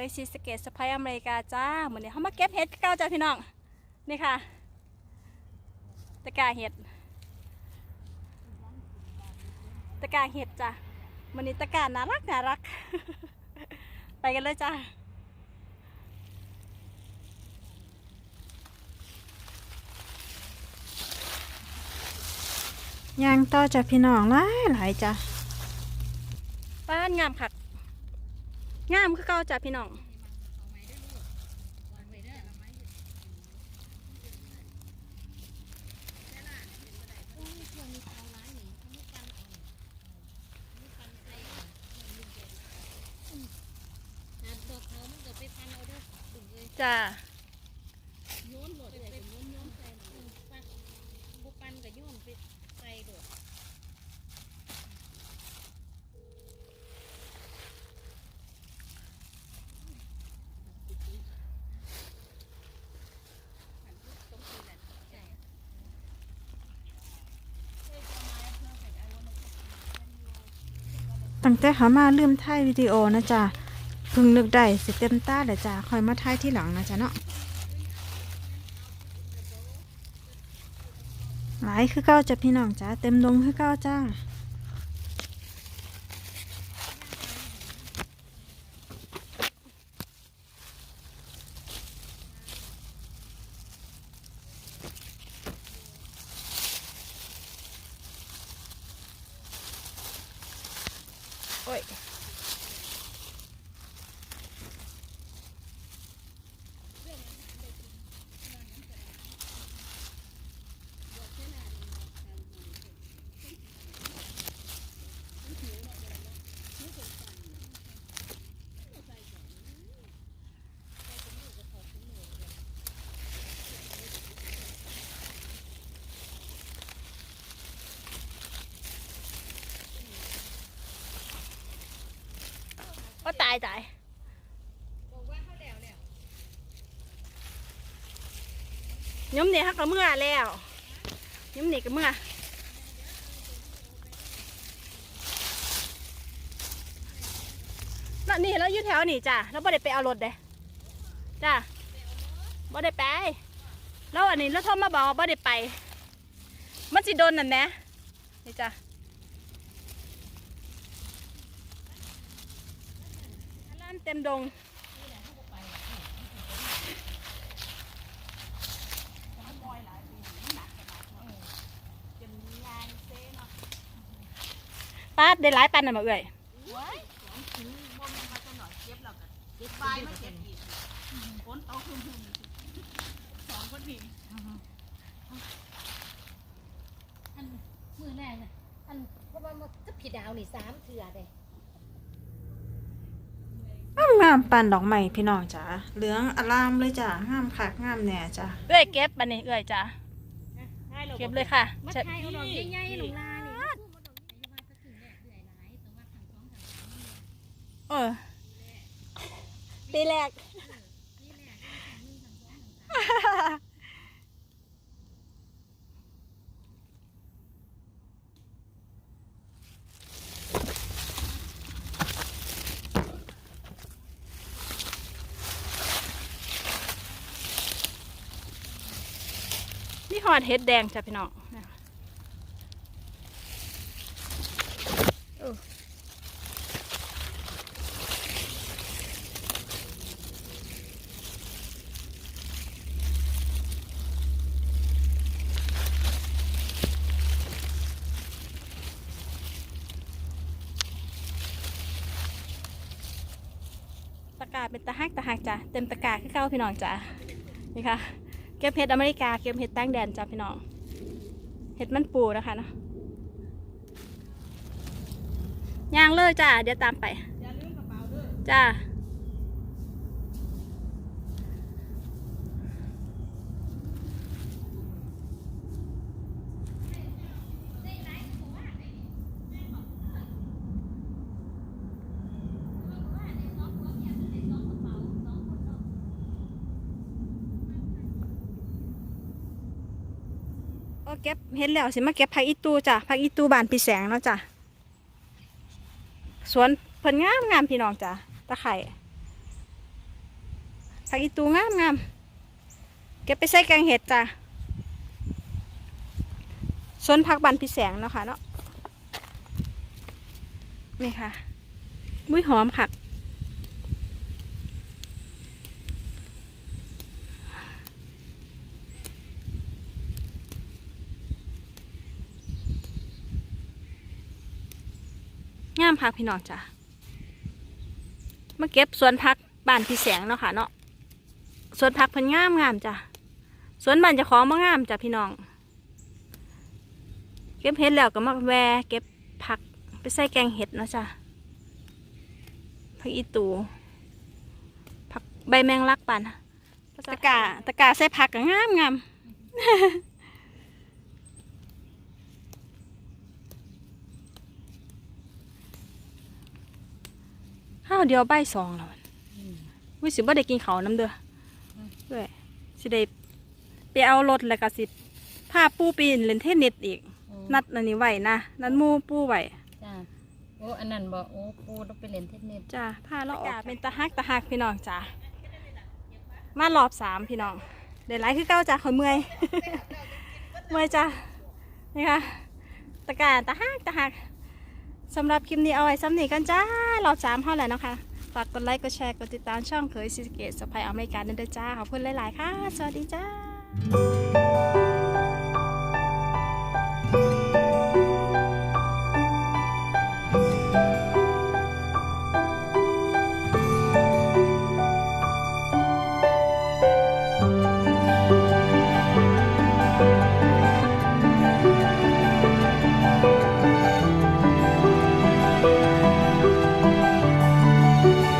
ดีค่ะเคยซีสเกตสไปอเมริกาจ้าเหมือนนี้เขามาเก็บเห็ดเก้าจ้าพี่น้อง นี่ค่ะ ตะกร้าเห็ด ตะกร้าเห็ดจ้ะมันนี้ตะกร้าน่ารักน่ารัก ไปกันเลยจ้าย่างต่อจาพี่น้องหลายหลายจ้ะบ้านงามคัก งามคือเก่าจ้ะพี่น้องจ้าตัวเขามันก็ไปพันเอาเด้อดึงเลย จ้า โยนโหลดเลยโยนโยนใส่หมดปันบุปันกับโยนไปใส่โหลด ตั้งแต่หามาลืมถ่ายวิดีโอนะจ๊ะเพิ่งนึกได้สิเต็มตาเลยจ้ะคอยมาถ่ายที่หลังนะจ๊ะเนาะหลายคือเก้าจ้ะพี่น้องจ้ะเต็มดงคือเก้าจ้า โอ้ย ก็ตายตายย้มเนี่ยฮักกระเมื่อแล้วย้มเนี่ยกระเมื่อแล้วนี่เราอยู่แถวนี่จ้ะเราบ่ได้ไปเอารถเด้จ้ะบ่ได้ไปแล้วอันนี้เราโทรมาบอกว่าบ่ได้ไป มันสิโดนนั่นแหนะนี่จ้ะ ร้าน เต็มดง ป้าดได้หลายปันน่ะมาเอ่ยอันมือแรกน่ะอันเพราะว่ามันก็ผิดดาวนี่สามเถื่อเลย งามงามปันดอกไม้พี่น้องจ้ะเหลืองอลามเลยจ้ะงามคักงามแน่จ้ะเอ่ยเก็บบันนี้เอ่ยจ้ะเก็บเลยค่ะมาจะไทยเอาดอกใหญ่ๆลงลานี่มาดอกใหญ่ๆมาก็ถึงแหละเดือยหลายแต่ว่าทางท้องทางเออปีแรก นี่แหละทางนึงทางท้ องทอดเห็ดแดงจ้ะพี่น้องตะกร้าเป็นตะหักตะหักจ้ะเต็มตะกร้าคือเก้าพี่น้องจ้ะนี่ค่ะ เก็บเห็ดอเมริกา เก็บเห็ดแตงแดนจ้าพี่น้อง เห็ดมันปูนะคะเนาะย่างเลยจ้าเดี๋ยวตามไปจ้า อเก็บเห็นแล้วสิมาเก็บผักอีตูจ้ะผักอีตูบานปีแสงเนาะจ้ะสวนเพิ่นงามงามพี่น้องจ้ะตะไคร่ผักอีตูงามงามเก็บไปใส่แกงเห็ดจ้ะสวนผักบันพิแสงเนาะค่ะเนาะนี่ค่ะมุ้ยหอมค่ะามพักพี่น้องจ้ะมาเก็บสวนพักบ้านพี่แสงเนาะค่ะเนาะสวนพักเพิ่นงามงามจ้ะสวนบ้านจะของมางามจ้ะพี่น้อง เก็บเห็ดแล้วก็มาแวะเก็บผักไปใส่แกงเห็ดเนาะจ้ะผักอีตูผักใบแมงลักปันตะกาตะกาใส่ผักก็งามงาม ข้าวเดียวใบายสองแล้วมันวิสิบ่ได้กินเขาวน้ำเด้ออด้วยสิได้ไปเอารถแล้วก็สิพาปูปีนเล่นเทนนิสอีกอืมนัดอันนี้ไว้นะนัดหมู่ปูไว้จ้าโอ้อันนั้นบอกโอ้ปูต้องไปเล่นเทนนิสจ้าพาเราออกเป็นตะฮักตะฮักพี่น้องจ้ามารอบสามพี่น้องเดี๋ยวไลฟ์คือเก้าจ้าขอยเมื่อยเมื่อยจ้านี่ค่ะตะการตะฮักตะฮัก สำหรับคลิปนี้เอาไว้ซ้ำนีกันจ้ารอบสามเท่าไหร่นะคะฝากกดไลค์กดแชร์กดติดตามช่องเคยซิสเกตสไปอเมริกันด้วยจ้าขอบคุณหลาย ๆ ค่ะ สวัสดีจ้า